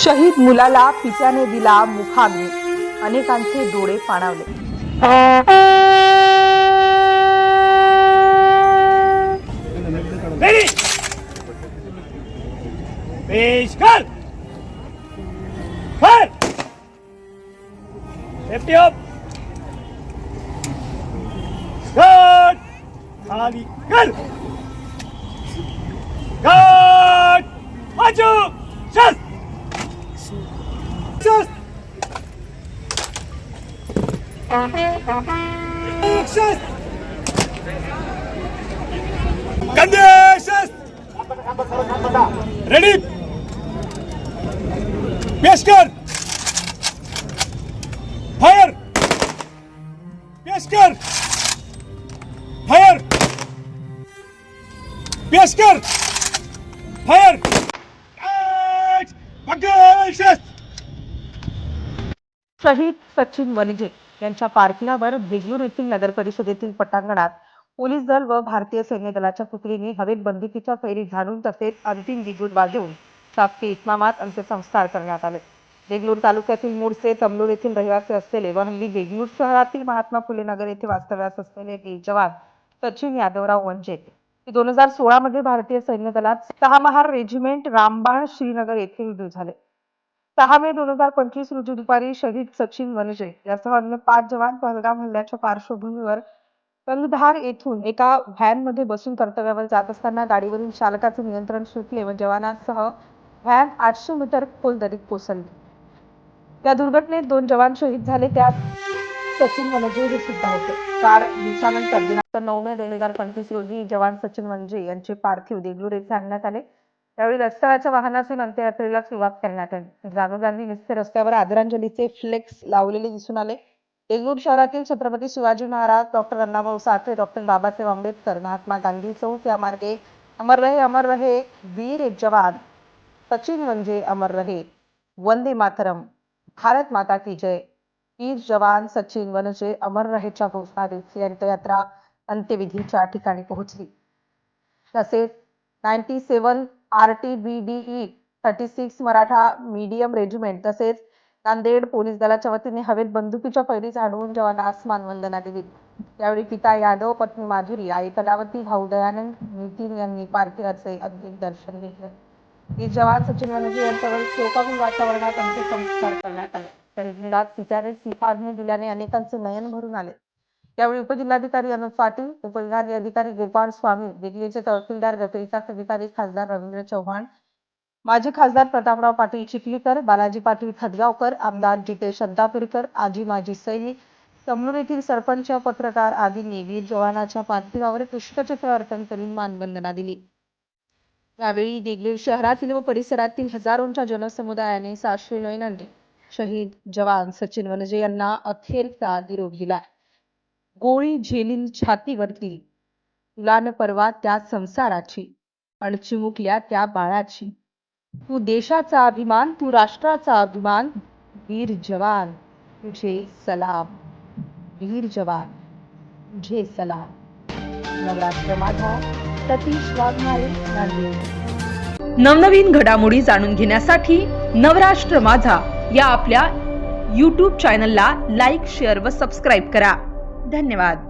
शहीद मुलाला पित्याने दिला मुखाग्नी. अनेकांचे डोळे पाणावले. Ready! पेश कर फायर सेफ्टी अप खाली कर गट रेडी पेश कर फायर पेश कर फायर पेश कर फायर शहीद सचिन वनिजे यांच्या पार्थिवावर बेंगळूर येथील नगर परिषदेतील पटांगणात पोलीस दल व भारतीय सैन्य दलाच्या पुतळीने हवेत बंदुकीच्या फेरी झाडून तसेच अंतिम विद्युत वाजवून शासकीय इतमामात अंत्यसंस्कार करण्यात आले. देगलूर तालुक्यातील मूळचे तमलूर येथील रहिवासी असलेले व हल्ली देगलूर शहरातील महात्मा फुले नगर येथे वास्तव्यास असलेले एक जवान सचिन यादवराव वंजे दोन हजार सोळा मध्ये भारतीय सैन्य दलात सहा महार रेजिमेंट रामबाण श्रीनगर येथे रुजू झाले. सहा मे दोन हजार पंचवीस रोजी दुपारी शहीद सचिन वनजे यासह अन्य पाच जवान पहलगाम हल्ल्याच्या पार्श्वभूमीवर कंदधार येथून एका व्हॅनमध्ये बसून कर्तव्यावर जात असताना गाडीवरील चालकाचे नियंत्रण सुटले व जवानांसह व्हॅन आठशे मीटर खोल दरीत कोसळली. त्या दुर्घटनेत दोन जवान शहीद झाले त्यात सचिन वनजे हे सुद्धा होते. चार दिवसानंतर दिनांक नऊ मे दोन हजार पंचवीस रोजी जवान सचिन वनजे यांचे पार्थिव देगलुरे येथे आणण्यात आले. त्यावेळी रस्त्यावरच्या वाहनातून अंत्ययात्रेला सुरुवात करण्यात आली. जागोजागी निस्ते रस्त्यावर आदरांजलीचे फ्लेक्स लावलेले दिसून आले. देगलूर शहरातील छत्रपती शिवाजी महाराज डॉक्टर अण्णाभाऊ साठे डॉक्टर बाबासाहेब आंबेडकर महात्मा गांधी चौक या मार्गे अमर रहे अमर रहे वीर जवान सचिन म्हणजे अमर रहे वंदे मातरम भारत माता की जय वीर जवान सचिन वनजे अमर रहेच्या घोषणा देत अंत्ययात्रा अंत्यविधीच्या ठिकाणी पोहोचली. तसेच ninety seven R T B D E thirty six Maratha medium regiment तसेच नांदेड पोलीस दलाच्या वतीने हवेत बंदुकीच्या फैरी झाडवून जवानास मानवंदना दिली यावेळी पिता यादव पत्नी माधुरी आई कलावती भाऊ दयानंद नितीन यांनी पार्थिवाचे अंतिम दर्शन घेतले. वीर जवान सचिन बनर्जी यांच्यावर शोकाकुल वातावरणात अंत्यसंस्कार करण्यात आले. शहीदात पित्याने दिल्याने अनेकांचे नयन भरून आले. यावेळी उपजिल्हाधिकारी अनुप पाटील उपविभागीय अधिकारी गोपाळ स्वामी दिल्लीचे तहसीलदार विकास अधिकारी खासदार रवींद्र चव्हाण माजी खासदार प्रतापराव पाटील चिखलीकर बालाजी पाटील खदगावकर आमदार जितेश अंतापूरकर आजी माजी सैनिक कमनूर येथील सरपंच पत्रकार आदींनी वीर जवानाच्या पार्थिवावर पुष्पचक्र अर्पण करून मानवंदना दिली. यावेळी देगलूर शहरातील व परिसरातील हजारोंच्या जनसमुदायाने साश्री नयन शहीद जवान सचिन वनजे यांना अखेरचा निरोप दिला गोळी झेलील छातीवरती तुला न परवा त्या संसाराची आणि चिमुकल्या त्या बाळाची. तू देशाचा अभिमान तू राष्ट्राचा अभिमान वीर जवान तुझे सलाम. वीर जवान तुझे सलाम. नवरात्र माझा सतीश वाघमारे नांदेड. नवनवीन घडामोडी जाणून घेण्यासाठी नवराष्ट्र माझा या आपल्या यूट्यूब चॅनलला लाईक शेअर व सबस्क्राईब करा. धन्यवाद